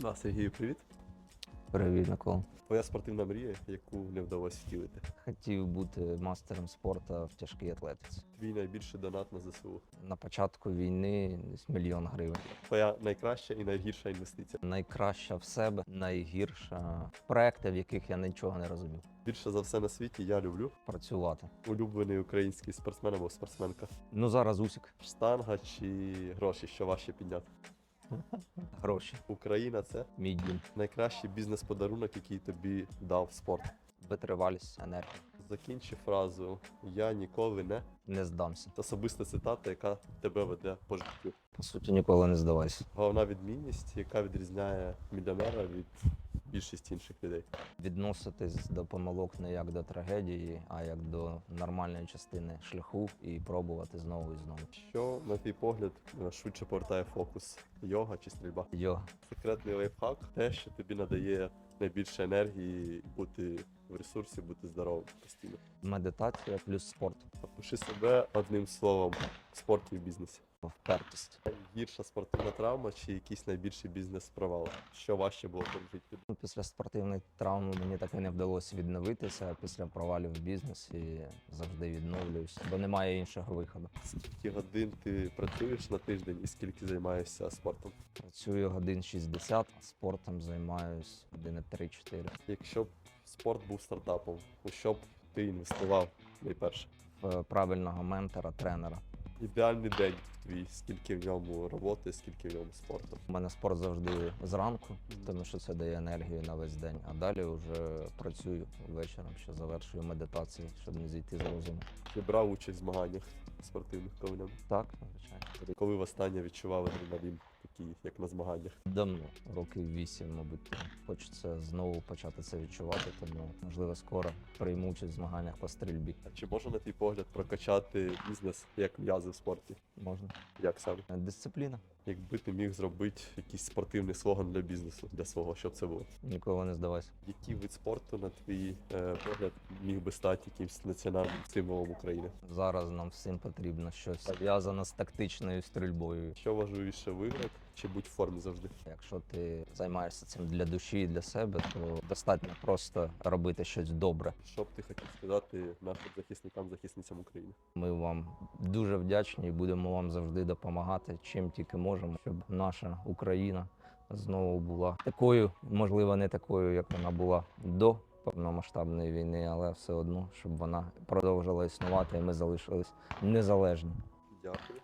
Да, Сергію, привіт. Привіт, Микола. Твоя спортивна мрія, яку не вдалося втілити. Хотів бути мастером спорту в тяжкій атлетиці. Твій найбільший донат на ЗСУ. На початку війни десь мільйон гривень. Твоя найкраща і найгірша інвестиція. Найкраща в себе, найгірша в проекти, в яких я нічого не розумів. Більше за все на світі я люблю. Працювати. Улюблений український спортсмен або спортсменка. Ну зараз усік. Штанга чи гроші, що важче підняти. Гроші. Україна це Мій дім. найкращий бізнес-подарунок, який тобі дав спорт. Витривалість, енергія. Закінчи фразу Я ніколи не. Не здамся. Це особиста цитата, яка тебе веде по життю. По суті, ніколи не здавайся. Головна відмінність, яка відрізняє мільйонера від більшості інших людей. Відноситись до помилок не як до трагедії, а як до нормальної частини шляху і пробувати знову і знову. Що, на твій погляд, е, швидше повертає фокус? Йога чи стрільба? Йога. Секретний лайфхак те, що тобі надає найбільше енергії бути в ресурсі, бути здоровим постійно. Медитація плюс спорт. Опиши себе одним словом в спорті і в бізнесі. Впертість. Гірша спортивна травма чи якийсь найбільший бізнес-провал? Що важче було пережити? Ну, Після спортивної травми мені так і не вдалося відновитися після провалів в бізнесі. Завжди відновлююсь, бо немає іншого виходу. Скільки годин ти працюєш на тиждень і скільки займаєшся спортом? Працюю годин 60, спортом займаюсь години 3-4. Якщо б спорт був стартапом, у що б ти інвестував найперше? В правильного ментора, тренера. Ідеальний день твій, скільки в ньому роботи, скільки в ньому спорту. У мене спорт завжди зранку, тому що це дає енергію на весь день. А далі вже працюю вечором, ще завершую медитацію, щоб не зійти з розуму. Ти брав участь в змаганнях спортивних ковлян. Так, звичайно. Коли востаннє відчував адреналін, такий, як на змаганнях. Давно, років вісім, мабуть, хочеться знову почати це відчувати, тому можливо скоро прийму участь в змаганнях по стрільбі. А чи можна на твій погляд прокачати бізнес як м'язи в спорті? Можна. Як саме? Дисципліна. Якби ти міг зробити якийсь спортивний слоган для бізнесу, для свого, що це було? Ніколи не здавайся. Який вид спорту, на твій е, погляд, міг би стати якимсь національним символом України? Зараз нам всім потрібно щось пов'язане з тактичною стрільбою. Що важливіше виграти чи будь в формі завжди? Якщо ти займаєшся цим для душі і для себе, то достатньо просто робити щось добре. Що б ти хотів сказати нашим захисникам, захисницям України? Ми вам дуже вдячні і будемо вам завжди допомагати, чим тільки можемо, щоб наша Україна знову була такою, можливо, не такою, як вона була до повномасштабної війни, але все одно, щоб вона продовжила існувати, і ми залишились незалежні. Дякую.